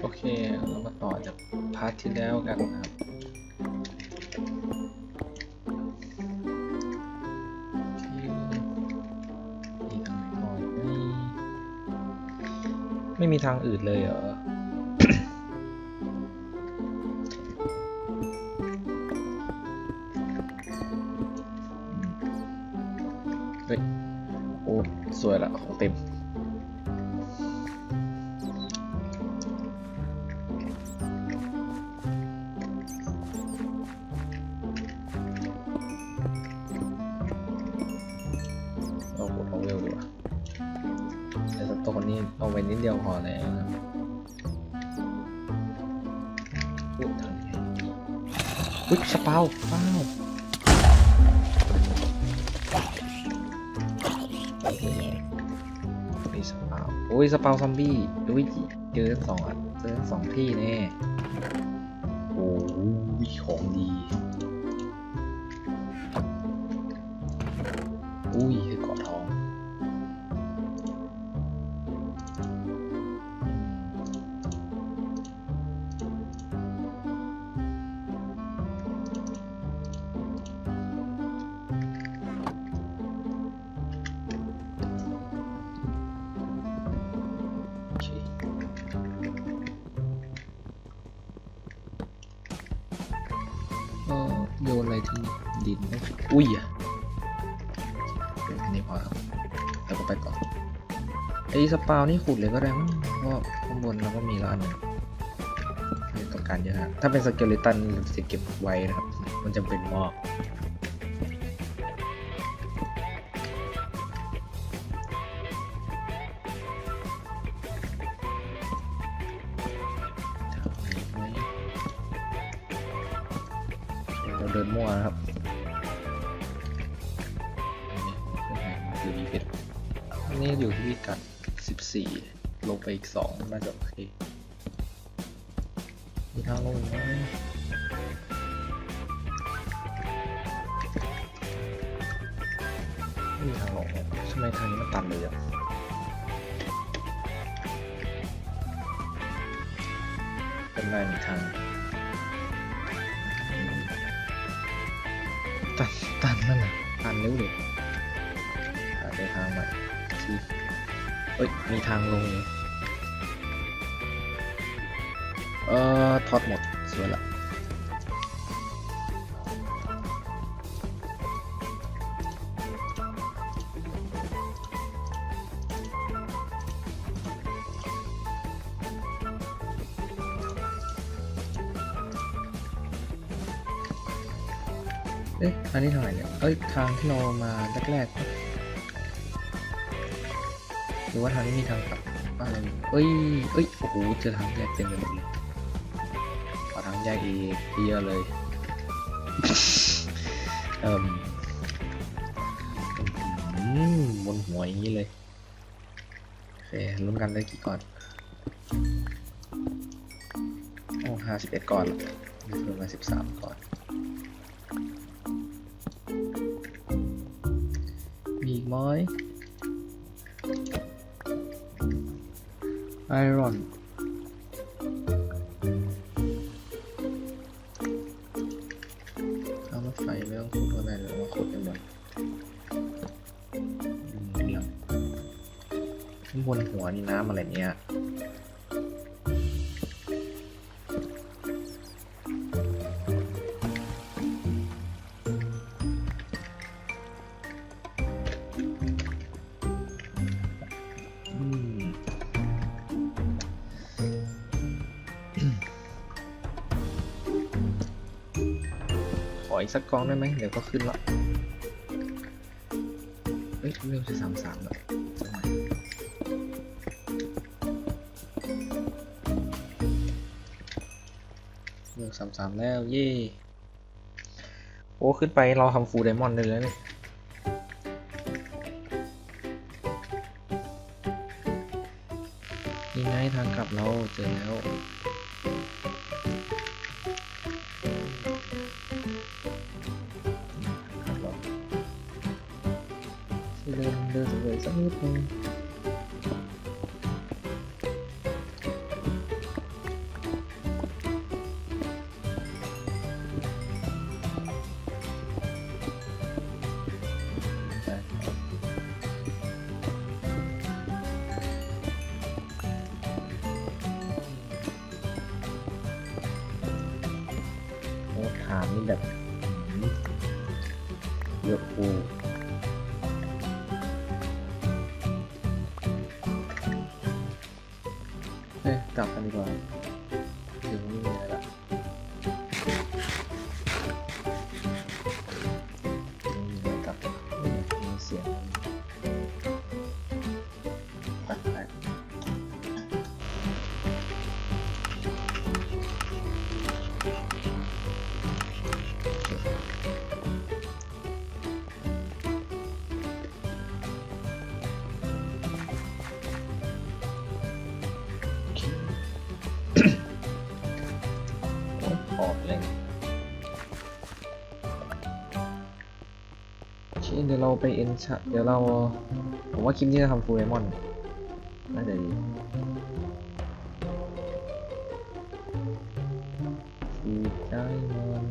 โอเค เรามาต่อจากพาร์ทที่แล้วกันครับไม่ไม่มีทางอื่นเลยเหรอเฮ้ยโอ้สวยละของเต็ม นี้เอาไว้นิดเดียวพอแล้วนะพูดทางนี้อุ๊ยสเปาว้าวมีสเปาโอ้ยสเปาซอมบี้อุ้ยเจอสองอันเจอสองที่แน่โอ้ยของดี ที่ดินได้อุ้ยอะเดี๋ยวอันนี้พอครับแล้วก็ไปก่อนไอ้สปาวนี่ขุดเลยก็ได้มั้งเพราะข้างบนเราก็มีแล้วอันนึงต้องการเยอะฮะถ้าเป็นสเกเลตันจะเก็บไว้นะครับ มันจะเป็นหม้อเ14ลงไปอีก2น่าจะโอเคมีทางลงอีกไหมไม่มีทางลงเนี่ยทำไมทางนี้มันตันเลยอะเป็นไรมีทางอืมตันตันนั่นน่ะตันเร็วเลยหาไปทางใหม่ที่เอ้ย มีทางลงอยู่ เอ่อทอดหมดสวยละเอ๊ะอันนี้ทางไหนเนี่ย เอ้ย ทางที่เรามาแรกๆปะหรือว่าทางนี้มีทางกลับบ้านอะไรเอ้ย เอ้ย โอ้โห เจอทางแยกเต็มไปหมดเลยขอทาง แยกอีกเยอะเลยเอ่มอื้อหือบนหัวอย่างนี้เลย โอเคลุ้นกันได้กี่ก่อน โอ้ห้าสิบเอ็ดก่อนละนี่คือมาสิบสามก่อน มีอีกไหมไอรอน นี่น้ำอะไรเนี่ยขออีกสักกองได้ไหมเดี๋ยวก็ขึ้นละ เฮ้ยเริ่มจะสามสามแล้ว สามสามแล้ว เย่โอ้ ขึ้นไปเราทำฟูลไดมอนด์ได้เลยเนี่ยนี่ไงทางกลับเราเจอแล้วกลับเราเดินเดินเลยสักนิดนึง ไปเอ็นชะเดี๋ยวเรา ผมว่าคลิปนี้จะทำฟูลไอมอนน่าจะดีฟูไอมอน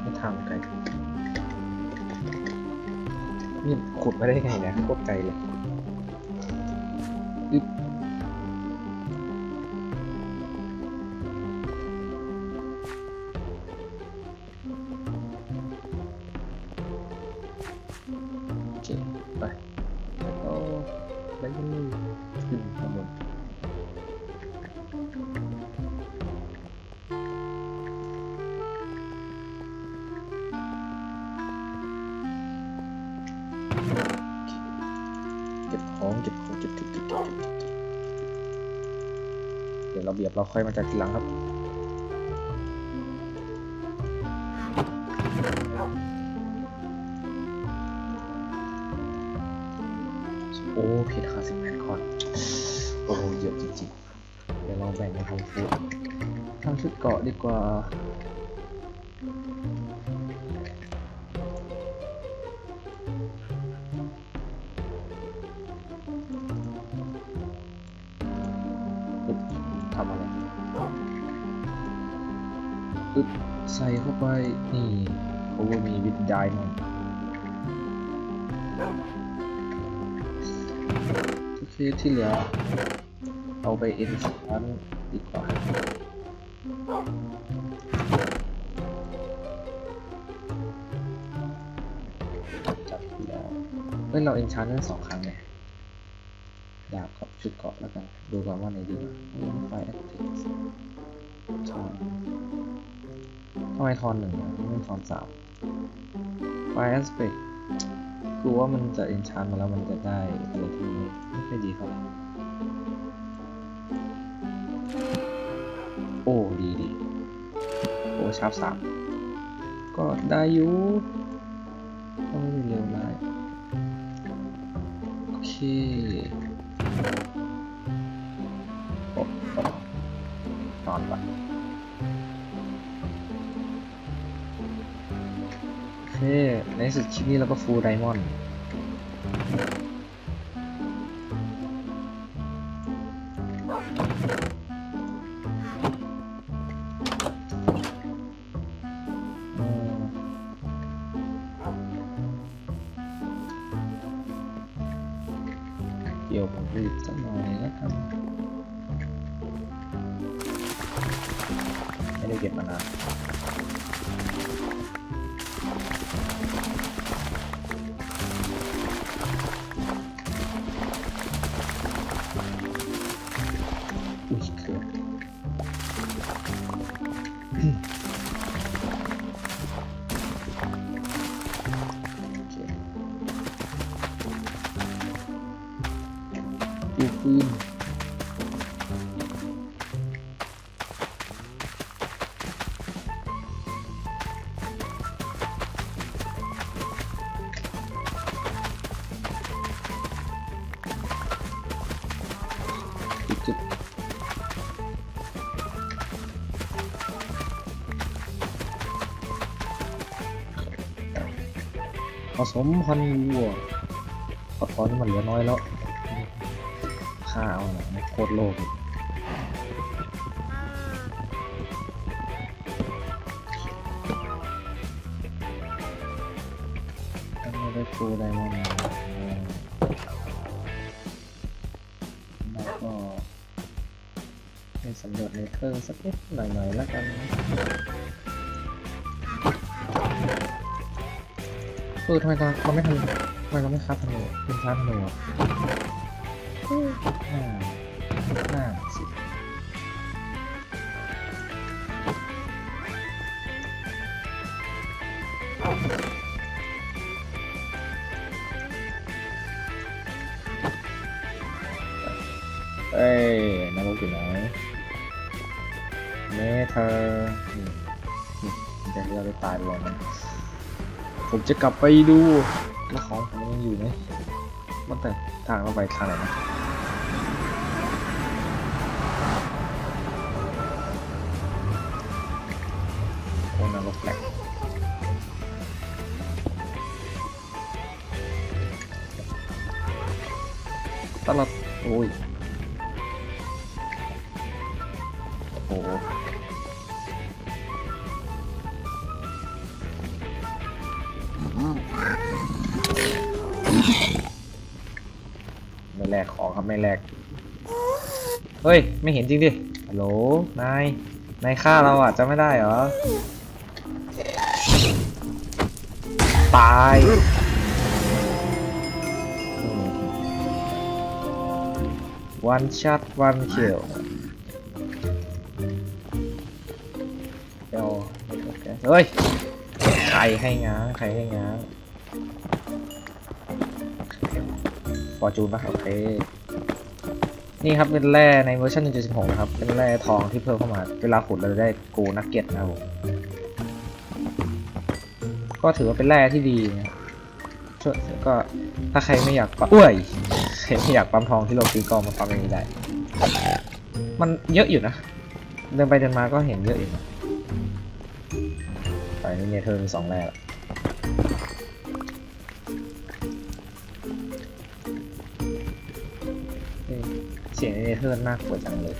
ไม่ทำไกลนี่ขุดมาได้ไงนะโคตรไกลเลย ก็บของเก็บของเก็บเดี๋ยวเราเบียบเราค่อยมาจากทีหลังครับโอ้ผิดค่ะสิบแปดคอนโอ้เยอะจริงๆ เดี๋ยวเราแบ่งมาทำฟุตทำชุดเกาะดีกว่า อึ๊บใส่เข้าไปนี่ cover me with diamond โอเคที่เหลือ เอาไปเอ็นชั้นดีกว่าจับที่แล้วเฮ้ยเราเอ็นชั้นได้สองครั้งเลยดาบกับชุดเกาะแล้วกัน ดูก่อนว่าไหนดีกว่าไฟแอคทีฟทอน ทำไมทอนหนึ่งอะไม่ทอนสามไฟแอสเปกคือว่ามันจะเอนชานมาแล้วมันจะได้อะไรที่ไม่ค่อยดีเท่าไหร่โอ้ดีดีโอ้ชาร์ปสามก็ได้อยู่ก็ไม่เร็วร้ายโอเคโอ้โอ้นอนป ในสุดคลิปนี้เราก็ฟูลไดมอนด์ โอเค ผสมพันธุ์วัวเพราะตอนนี้มันเหลือน้อยแล้วค่าเอาหนังโคตรโลกอันนี้ได้ฟูไดมอนด์มาแล้วก็ไปสำรวจเนเธอร์สักนิดหน่อยๆแล้วกัน เออทำไมตอนเราไม่ทำทำไมเราไม่คับธนูเป็นคับธนูอะ ผมจะกลับไปดูว่าของผมยังอยู่ไหมมันแต่ทางเราไปทางไหนนะโอ้นรกแหลกตลอดโอ้ย ไม่แหลก เฮ้ย ไม่เห็นจริงดิ ฮัลโหล นาย นายฆ่าเราอะจะไม่ได้เหรอ ตายวันช็อตวันเคิลเดี๋ยวเฮ้ย ใครให้ง้างใครให้ง้าง ฟอร์จูนปะโอเค นี่ครับเป็นแร่ในเวอร์ชัน1.16นะครับ เป็นแร่ทองที่เพิ่มเข้ามา เวลาขุดเราจะได้โกนักเก็ตนะครับผมก็ถือว่าเป็นแร่ที่ดีนะช่วยก็ถ้าใครไม่อยากปั๊มอ้วยใครไม่อยากปั๊มทองที่โลกีก็มาปั๊มอย่างนี้ได้ มันเยอะอยู่นะ เดินไปเดินมาก็เห็นเยอะอยู่นะตอนนี้เนเธอร์มีสองแร่ เสียงในเนเธอร์น่ากลัวจังเลย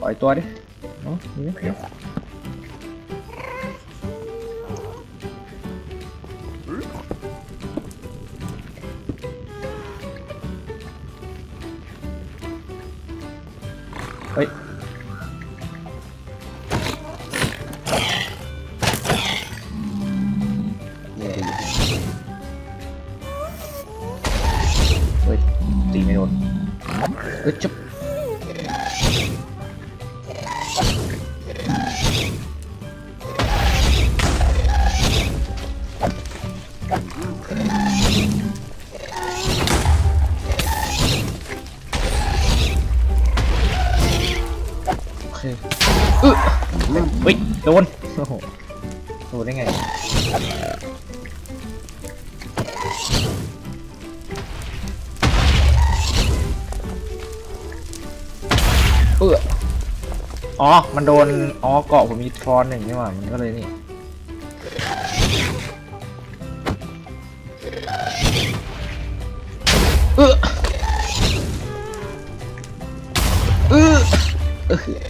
ปล่อยตัวดิเอ๋อมีไหม เดี๋ เคอึเฮ้ยโดนโอ้โหโดนได้ไงเอออ๋อ มันโดน อ๋อ เกาะผมมีทรอนหนึ่งนี่หว่า มันก็เลยนี่ เออเออเออ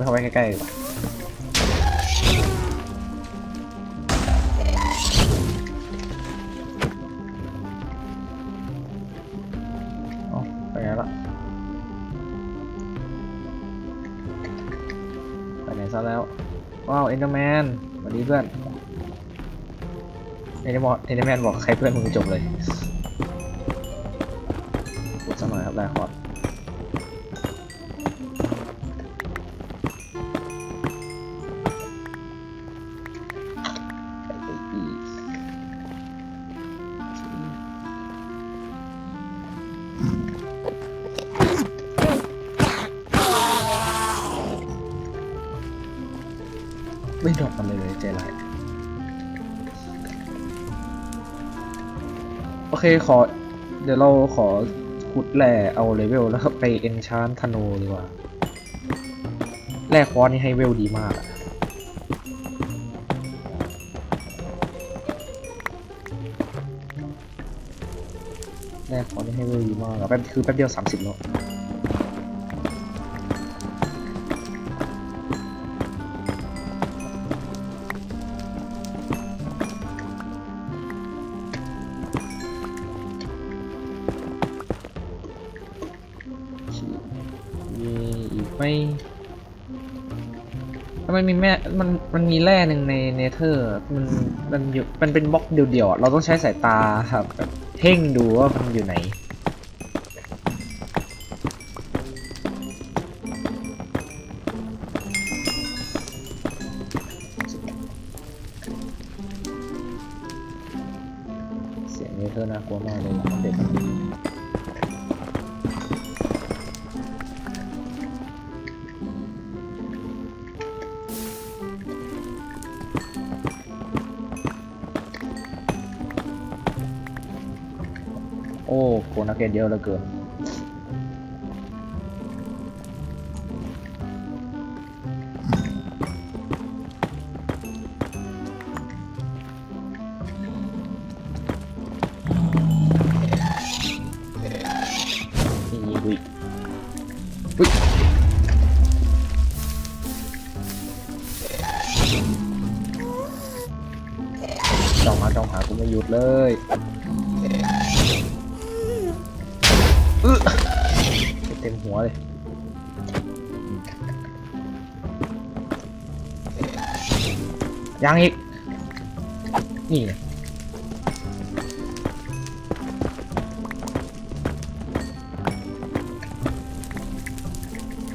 โอ้ผมวิ่งเข้าไปใกล้ๆดีกว่าเอ๋อไปไงละไปไหนซะแล้ว ว้าวเอ็นเดอร์แมนสวัสดีเพื่อนเอ็นเดอร์แมนเอ็นเดอร์แมนบอกใครเพื่อนมึงจบเลยพูดสักหน่อยครับได้คอร์ด เคขอ เดี๋ยวเราขอขุดแร่เอาเลเวลแล้วไปเอนชานธนูดีกว่าแร่คอร์สนี่ให้เวลดีมากแร่คอร์สนี่ให้เวลดีมากแป๊บคือแป๊บเดียว30แล้วมี ทำไมมีแม่มันมันมีแร่หนึ่งในเนเธอร์มันมันอยู่มันเป็นบล็อกเดียวๆอะเราต้องใช้สายตาครับแบบเพ่งดูว่ามันอยู่ไหน เสียงเนเธอร์น่ากลัวมากเลย อ้โคนักเก็ตเยอะเหลือเกินนี่ ยังอีก นี่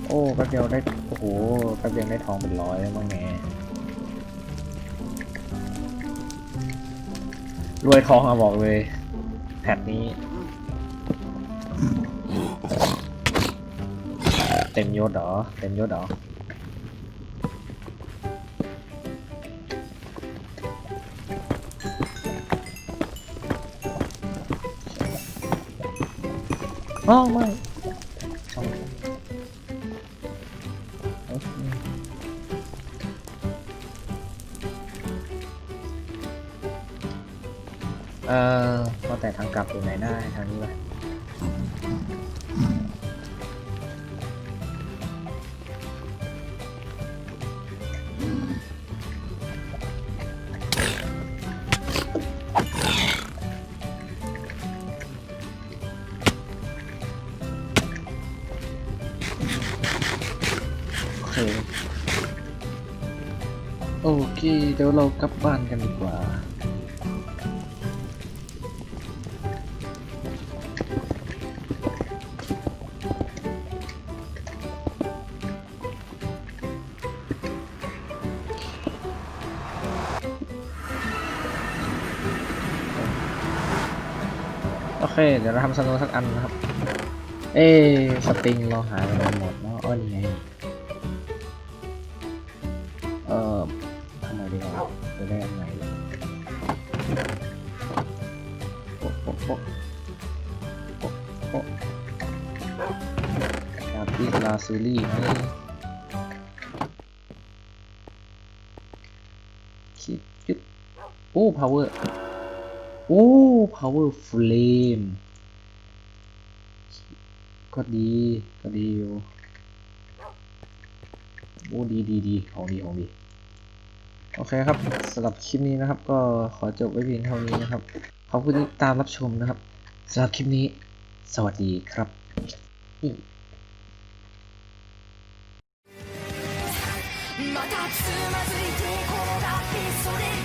โอ้แป๊บเดียวได้ โอ้โหแป๊บเดียวได้ทองเป็นร้อยแล้วมั้งแงรวยทองอะบอกเลย แพทนี้ เต็มยศเหรอ เต็มยศเหรอ อ้าวไม่เอ่อว่าแต่ทางกลับอยู่ไหนได้ทางนี้ไหม เรากลับบ้านกันดีกว่า โอเค เดี๋ยวเราทำสโนว์สักอันนะครับ เอ๊สปริงเราหายไปหมดเนาะอ้อนไง ปิสลาซูรี่ไหมคิดยุบโอ้ power โอ้ power flame ก็ดี ก็ดีอยู่ โอ้ ดีดีดีของดีของดี โอเคครับสำหรับคลิปนี้นะครับ ก็ขอจบไว้เพียงเท่านี้นะครับ ขอบคุณที่ตามรับชมนะครับสำหรับคลิปนี้ สวัสดีครับ またつまずいて転がってそれ